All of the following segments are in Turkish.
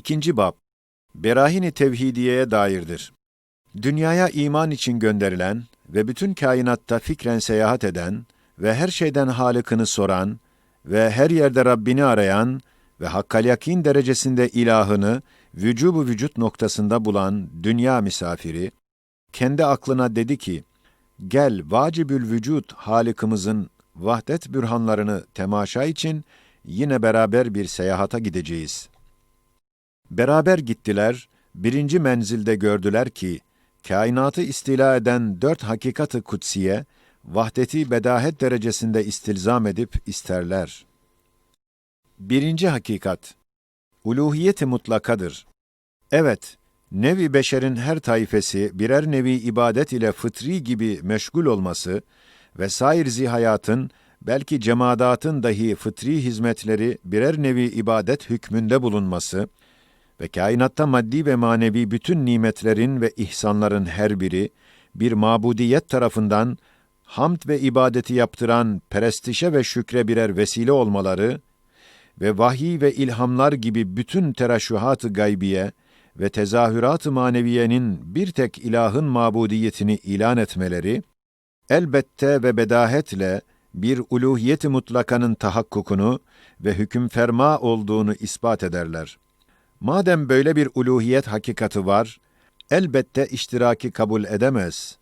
İkinci bab, Berahini Tevhidiye'ye dairdir. Dünyaya iman için gönderilen ve bütün kainatta fikren seyahat eden ve her şeyden Halık'ını soran ve her yerde Rabbini arayan ve hakkal yakin derecesinde ilahını vücubu vücut noktasında bulan dünya misafiri, kendi aklına dedi ki, gel vacibül vücut Halık'ımızın vahdet bürhanlarını temaşa için yine beraber bir seyahata gideceğiz. Beraber gittiler, birinci menzilde gördüler ki, kainatı istila eden dört hakikatı kutsiye, vahdeti bedahet derecesinde istilzam edip isterler. Birinci hakikat, uluhiyeti mutlakadır. Evet, nevi beşerin her taifesi birer nevi ibadet ile fıtri gibi meşgul olması ve sair zihayatın, belki cemadatın dahi fıtri hizmetleri birer nevi ibadet hükmünde bulunması ve kainatta maddi ve manevi bütün nimetlerin ve ihsanların her biri, bir mabudiyet tarafından hamd ve ibadeti yaptıran perestişe ve şükre birer vesile olmaları ve vahiy ve ilhamlar gibi bütün teraşühat-ı gaybiye ve tezahürat-ı maneviyenin bir tek ilahın mabudiyetini ilan etmeleri, elbette ve bedahetle bir uluhiyet-i mutlakanın tahakkukunu ve hüküm ferma olduğunu ispat ederler. Madem böyle bir uluhiyet hakikati var, elbette iştiraki kabul edemez.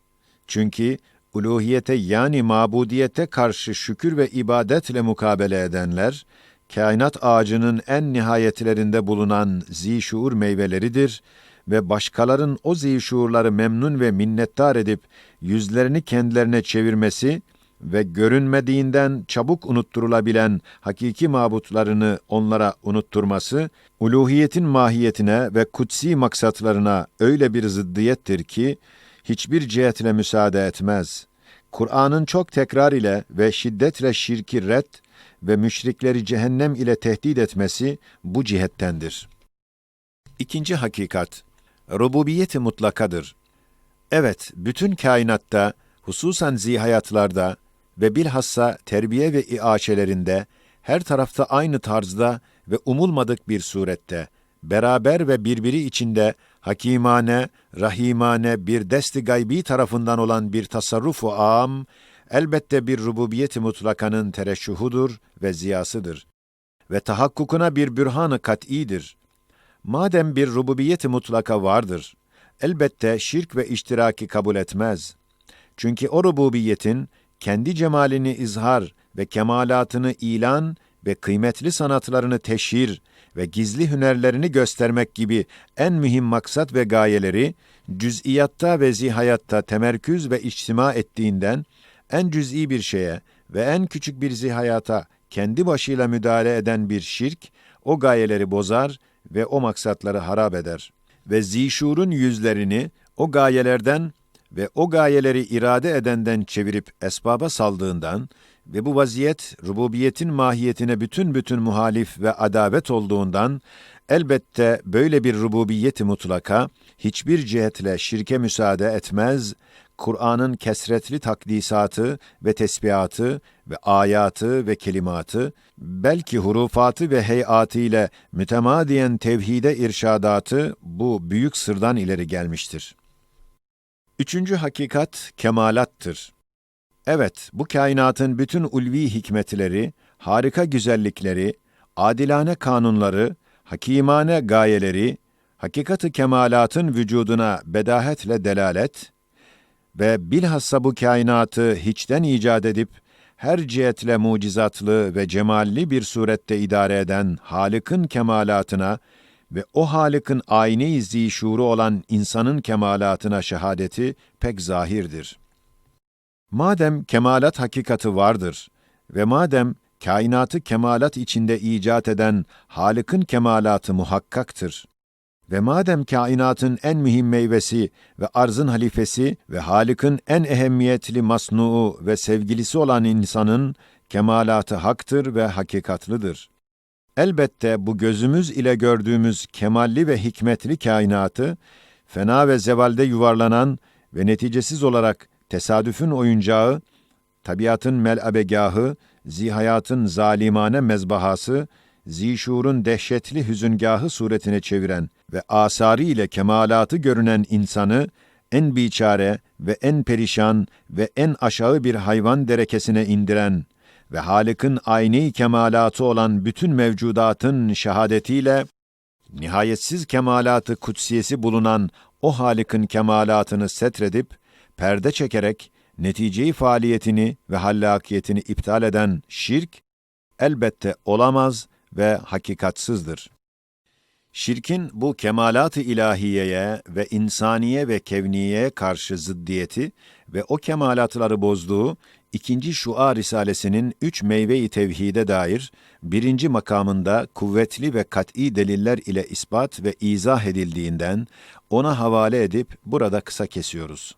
Çünkü uluhiyete yani mabudiyete karşı şükür ve ibadetle mukabele edenler, kainat ağacının en nihayetlerinde bulunan zişuur meyveleridir ve başkaların o zişuurları memnun ve minnettar edip yüzlerini kendilerine çevirmesi ve görünmediğinden çabuk unutturulabilen hakiki mabutlarını onlara unutturması, uluhiyetin mahiyetine ve kutsi maksatlarına öyle bir zıddiyettir ki, hiçbir cihetle müsaade etmez. Kur'an'ın çok tekrar ile ve şiddetle şirki red ve müşrikleri cehennem ile tehdit etmesi bu cihettendir. İkinci hakikat, rububiyeti mutlakadır. Evet, bütün kainatta, hususan zihayatlarda ve bilhassa terbiye ve iaşelerinde, her tarafta aynı tarzda ve umulmadık bir surette, beraber ve birbiri içinde hakimane, rahimane bir desti gaybi tarafından olan bir tasarrufu am, elbette bir rububiyet-i mutlakanın tereşşuhudur ve ziyasıdır. Ve tahakkukuna bir bürhan-ı kat'idir. Madem bir rububiyet-i mutlaka vardır, elbette şirk ve iştiraki kabul etmez. Çünkü o rububiyetin kendi cemalini izhar ve kemalatını ilan ve kıymetli sanatlarını teşhir ve gizli hünerlerini göstermek gibi en mühim maksat ve gayeleri, cüz'iyatta ve zihayatta temerküz ve içtima ettiğinden, en cüz'i bir şeye ve en küçük bir zihayata kendi başıyla müdahale eden bir şirk, o gayeleri bozar ve o maksatları harap eder. Ve zişurun yüzlerini o gayelerden ve o gayeleri irade edenden çevirip esbaba saldığından ve bu vaziyet rububiyetin mahiyetine bütün bütün muhalif ve adavet olduğundan elbette böyle bir rububiyeti mutlaka hiçbir cihetle şirke müsaade etmez. Kur'an'ın kesretli takdisatı ve tesbihatı ve ayatı ve kelimatı, belki hurufatı ve heyatı ile mütemadiyen tevhide irşadatı bu büyük sırdan ileri gelmiştir. Üçüncü hakikat kemalattır. Evet, bu kainatın bütün ulvi hikmetleri, harika güzellikleri, adilane kanunları, hakimane gayeleri, hakikati kemalatın vücuduna bedahetle delalet ve bilhassa bu kainatı hiçten icat edip, her cihetle mucizatlı ve cemalli bir surette idare eden Halık'ın kemalatına ve o Halık'ın ayni zişuru olan insanın kemalatına şehadeti pek zahirdir. Madem kemalat hakikati vardır ve madem kainatı kemalat içinde icat eden Halık'ın kemalatı muhakkaktır ve madem kainatın en mühim meyvesi ve arzın halifesi ve Halık'ın en ehemmiyetli masnuu ve sevgilisi olan insanın kemalatı haktır ve hakikatlıdır. Elbette bu gözümüz ile gördüğümüz kemalli ve hikmetli kainatı, fena ve zevalde yuvarlanan ve neticesiz olarak tesadüfün oyuncağı, tabiatın melabegahı, zihayatın zalimane mezbahası, zişurun dehşetli hüzüngahı suretine çeviren ve asarı ile kemalatı görünen insanı en biçare ve en perişan ve en aşağı bir hayvan derekesine indiren ve Halık'ın ayni kemalatı olan bütün mevcudatın şehadetiyle nihayetsiz kemalatı kutsiyesi bulunan o Halık'ın kemalatını setredip perde çekerek neticeyi faaliyetini ve hallakiyetini iptal eden şirk elbette olamaz ve hakikatsızdır. Şirkin bu kemalat-ı ilahiyeye ve insaniye ve kevniyeye karşı zıddiyeti ve o kemalatları bozduğu ikinci şua risalesinin üç meyve-i tevhide dair birinci makamında kuvvetli ve kat'î deliller ile ispat ve izah edildiğinden ona havale edip burada kısa kesiyoruz.